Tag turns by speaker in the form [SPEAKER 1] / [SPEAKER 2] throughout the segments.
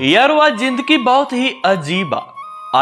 [SPEAKER 1] ਯਾਰ, ਉਹ ਜ਼ਿੰਦਗੀ ਬਹੁਤ ਹੀ ਅਜੀਬ ਆ।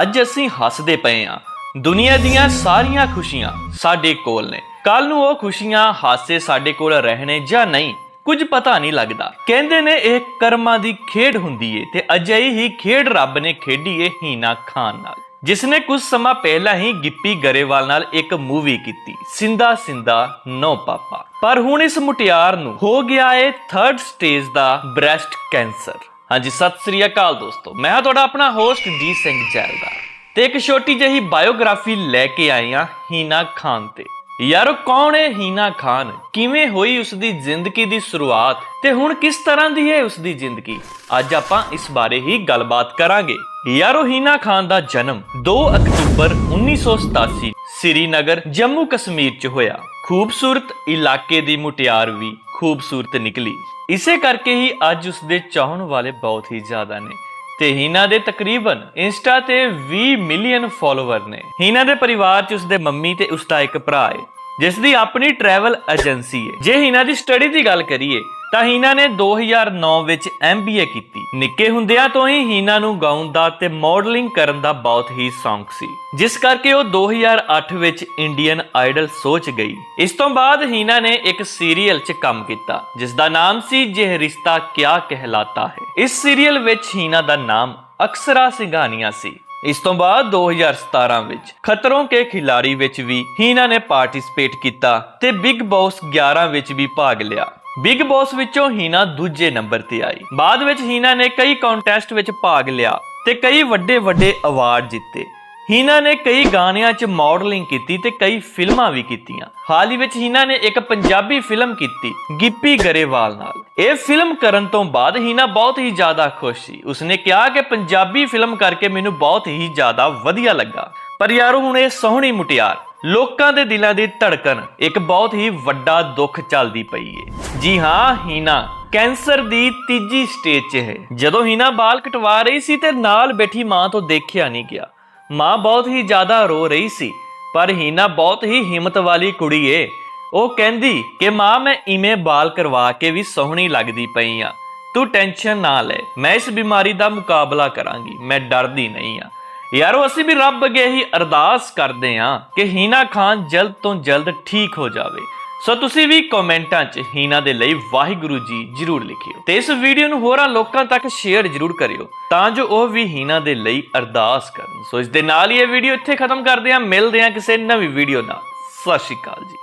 [SPEAKER 1] ਅੱਜ ਅਸੀਂ ਹੱਸਦੇ ਪਏ ਆ। ਦੁਨੀਆ ਦੀਆਂ ਸਾਰੀਆਂ ਖੁਸ਼ੀਆਂ ਸਾਡੇ ਕੋਲ ਨੇ। ਕੱਲ ਨੂੰ ਉਹ ਖੁਸ਼ੀਆਂ ਹਾਸੇ ਸਾਡੇ ਕੋਲ ਰਹਿਣੇ ਜਾਂ ਨਹੀਂ, ਕੁਝ ਪਤਾ ਨਹੀਂ ਲੱਗਦਾ। ਕਹਿੰਦੇ ਨੇ ਇਹ ਕਰਮਾਂ ਦੀ ਖੇਡ ਹੁੰਦੀ ਏ ਤੇ ਅਜਿਹੀ ਹੀ ਖੇਡ ਰੱਬ ਨੇ ਖੇਡੀ ਏ ਹੀਨਾ ਖਾਨ ਨਾਲ। ਜਿਸ ਨੇ ਕੁਝ ਸਮਾਂ ਪਹਿਲਾਂ ਹੀ ਗਿੱਪੀ ਗਰੇਵਾਲ ਨਾਲ ਇੱਕ ਮੂਵੀ ਕੀਤੀ, ਸਿੰਦਾ ਸਿੰਦਾ ਨੋ ਪਾਪਾ। ਪਰ ਹੁਣ ਇਸ ਮੁਟਿਆਰ ਨੂੰ ਹੋ ਗਿਆ ਏ ਥਰਡ ਸਟੇਜ ਦਾ ਬ੍ਰੈਸਟ ਕੈਂਸਰ ਹਾਂਜੀ, ਸਤਿ ਸ੍ਰੀ ਅਕਾਲ ਦੋਸਤੋ। ਮੈਂ ਹਾਂ ਤੁਹਾਡਾ ਆਪਣਾ ਹੋਸਟ ਜੀ ਸਿੰਘ ਜੈਲਦਾਰ ਤੇ ਇੱਕ ਛੋਟੀ ਜਿਹੀ ਬਾਇਓਗ੍ਰਾਫੀ ਲੈ ਕੇ ਆਏ ਹਾਂ, ਹੀਨਾ ਖਾਨ ਤੇ। ਯਾਰ ਕੌਣ ਹੈ ਹੀਨਾ ਖਾਨ? ਕਿਵੇਂ ਹੋਈ ਉਸ ਦੀ ਜ਼ਿੰਦਗੀ ਦੀ ਸ਼ੁਰੂਆਤ? ਤੇ ਹੁਣ ਕਿਸ ਤਰ੍ਹਾਂ ਦੀ ਹੈ ਉਸ ਦੀ ਜ਼ਿੰਦਗੀ? ਅੱਜ ਆਪਾਂ ਇਸ ਬਾਰੇ ਹੀ ਗੱਲਬਾਤ ਕਰਾਂਗੇ। ਯਾਰੋ ਹੀਨਾ ਖਾਨ ਦਾ ਜਨਮ 2 ਅਕਤੂਬਰ 1987 ਸ੍ਰੀਨਗਰ, ਜੰਮੂ ਕਸ਼ਮੀਰ 'ਚ ਹੋਇਆ। ਖੂਬਸੂਰਤ ਇਲਾਕੇ ਦੀ ਮੁਟਿਆਰ ਵੀ ਖੂਬਸੂਰਤ ਨਿਕਲੀ। ਇਸੇ ਕਰਕੇ ਹੀ ਅੱਜ ਉਸ ਦੇ ਚਾਹਣ ਵਾਲੇ ਬਹੁਤ ਹੀ ਜ਼ਿਆਦਾ ਨੇ ਤੇ ਹੀਨਾ ਦੇ ਤਕਰੀਬਨ ਇੰਸਟਾ ਤੇ 20 ਮਿਲੀਅਨ ਫਾਲੋਅਰ ਨੇ। ਹੀਨਾ ਦੇ ਪਰਿਵਾਰ 'ਚ ਉਸਦੇ ਮੰਮੀ ਤੇ ਉਸਦਾ ਇੱਕ ਭਰਾ ਹੈ ਜਿਸ ਦੀ ਆਪਣੀ ਟਰੈਵਲ ਏਜੰਸੀ ਹੈ ਜੇ ਹੀਨਾ ਦੀ ਸਟੱਡੀ ਦੀ ਗੱਲ ਕਰੀਏ ਤਾਂ ਹੀਨਾ ਨੇ 2009 ਵਿੱਚ MBA ਕੀਤੀ। ਨਿੱਕੇ ਹੁੰਦਿਆਂ ਤੋਂ ਹੀ ਹੀਨਾ ਨੂੰ ਗਾਉਣ ਦਾ ਤੇ ਮਾਡਲਿੰਗ ਕਰਨ ਦਾ ਬਹੁਤ ਹੀ ਸ਼ੌਂਕ ਸੀ। ਜਿਸ ਕਰਕੇ ਉਹ 2008 ਵਿੱਚ ਇੰਡੀਅਨ ਆਈਡਲ ਸੋਚ ਗਈ। ਇਸ ਤੋਂ ਬਾਅਦ ਹੀਨਾ ਨੇ ਇੱਕ ਸੀਰੀਅਲ 'ਚ ਕੰਮ ਕੀਤਾ ਜਿਸ ਦਾ ਨਾਮ ਸੀ ਜੇ ਰਿਸ਼ਤਾ ਕਿਆ ਕਹਿਲਾਤਾ ਹੈ। ਇਸ ਸੀਰੀਅਲ ਵਿੱਚ ਹੀਨਾ ਦਾ ਨਾਮ ਅਕਸਰਾ ਸਿੰਘਾਨੀਆ ਸੀ। ਇਸ ਤੋਂ ਬਾਅਦ 2017 ਵਿੱਚ ਖਤਰੋਂ ਕੇ ਖਿਲਾੜੀ ਵਿੱਚ ਵੀ ਹੀਨਾ ਨੇ ਪਾਰਟਿਸਿਪੇਟ ਕੀਤਾ ਤੇ ਬਿਗ ਬੌਸ 11 ਵਿੱਚ ਵੀ ਭਾਗ ਲਿਆ। ਬਿਗ ਬੌਸ ਵਿੱਚੋਂ ਹੀਨਾ ਦੂਜੇ ਨੰਬਰ ਤੇ ਆਈ। ਬਾਅਦ ਵਿੱਚ ਹੀਨਾ ਨੇ ਕਈ ਕੰਟੈਸਟ ਵਿੱਚ ਭਾਗ ਲਿਆ ਤੇ ਕਈ ਵੱਡੇ ਵੱਡੇ ਅਵਾਰਡ ਜਿੱਤੇ। ਹੀਨਾ ਨੇ ਕਈ ਗਾਣਿਆਂ 'ਚ ਮਾਡਲਿੰਗ ਕੀਤੀ ਤੇ ਕਈ ਫਿਲਮਾਂ ਵੀ ਕੀਤੀਆਂ। ਹਾਲ ਹੀ ਵਿੱਚ ਹੀਨਾ ਨੇ ਇੱਕ ਪੰਜਾਬੀ ਫਿਲਮ ਕੀਤੀ, ਗਿੱਪੀ ਗਰੇਵਾਲ ਨਾਲ। ਇਹ ਫਿਲਮ ਕਰਨ ਤੋਂ ਬਾਅਦ ਹੀਨਾ ਬਹੁਤ ਹੀ ਜ਼ਿਆਦਾ ਖੁਸ਼ ਸੀ। ਉਸਨੇ ਕਿਹਾ ਕਿ ਪੰਜਾਬੀ ਫਿਲਮ ਕਰਕੇ ਮੈਨੂੰ ਬਹੁਤ ਹੀ ਜ਼ਿਆਦਾ ਵਧੀਆ ਲੱਗਾ। ਪਰ ਯਾਰੋ, ਹੁਣ ਇਹ ਸੋਹਣੀ ਮੁਟਿਆਰ ਲੋਕਾਂ ਦੇ ਦਿਲਾਂ ਦੀ ਧੜਕਣ, ਇੱਕ ਬਹੁਤ ਹੀ ਵੱਡਾ ਦੁੱਖ ਚੱਲਦੀ ਪਈ ਏ। ਜੀ ਹਾਂ, ਹੀਨਾ, ਕੈਂਸਰ ਦੀ ਤੀਜੀ ਸਟੇਜ 'ਚ ਹੈ। ਜਦੋਂ ਹੀਨਾ ਬਾਲ ਕਟਵਾ ਰਹੀ ਸੀ ਤੇ ਨਾਲ ਬੈਠੀ ਮਾਂ ਤੋਂ ਦੇਖਿਆ ਨਹੀਂ ਗਿਆ। ਮਾਂ ਬਹੁਤ ਹੀ ਜ਼ਿਆਦਾ ਰੋ ਰਹੀ ਸੀ, ਪਰ ਹੀਨਾ ਬਹੁਤ ਹੀ ਹਿੰਮਤ ਵਾਲੀ ਕੁੜੀ ਏ। ਉਹ ਕਹਿੰਦੀ ਕਿ, ਮਾਂ, ਮੈਂ ਇਵੇਂ ਬਾਲ ਕਰਵਾ ਕੇ ਵੀ ਸੋਹਣੀ ਲੱਗਦੀ ਪਈ ਆ। ਤੂੰ ਟੈਨਸ਼ਨ ਨਾ ਲੈ, ਮੈਂ ਇਸ ਬਿਮਾਰੀ ਦਾ ਮੁਕਾਬਲਾ ਕਰਾਂਗੀ, ਮੈਂ ਡਰਦੀ ਨਹੀਂ ਆ। ਯਾਰੋ, ਅਸੀਂ ਵੀ ਰੱਬ ਅੱਗੇ ਹੀ ਅਰਦਾਸ ਕਰਦੇ ਹਾਂ ਕਿ ਹੀਨਾ ਖਾਨ ਜਲਦ ਤੋਂ ਜਲਦ ਠੀਕ ਹੋ ਜਾਵੇ। ਸੋ ਤੁਸੀਂ ਵੀ ਕਮੈਂਟਾਂ 'ਚ ਹੀਨਾ ਦੇ ਲਈ ਵਾਹਿਗੁਰੂ ਜੀ ਜਰੂਰ ਲਿਖਿਓ ਤੇ ਇਸ ਵੀਡੀਓ ਨੂੰ ਹੋਰਾਂ ਲੋਕਾਂ ਤੱਕ ਸ਼ੇਅਰ ਜਰੂਰ ਕਰਿਓ ਤਾਂ ਜੋ ਉਹ ਵੀ ਹੀਨਾ ਦੇ ਲਈ ਅਰਦਾਸ ਕਰਨ। ਸੋ ਇਸ ਦੇ ਨਾਲ ਹੀ ਇਹ ਵੀਡੀਓ ਇੱਥੇ ਖਤਮ ਕਰਦੇ ਹਾਂ। ਮਿਲਦੇ ਹਾਂ ਕਿਸੇ ਨਵੀਂ ਵੀਡੀਓ ਨਾਲ। ਸਤਿ ਸ਼੍ਰੀ ਅਕਾਲ ਜੀ।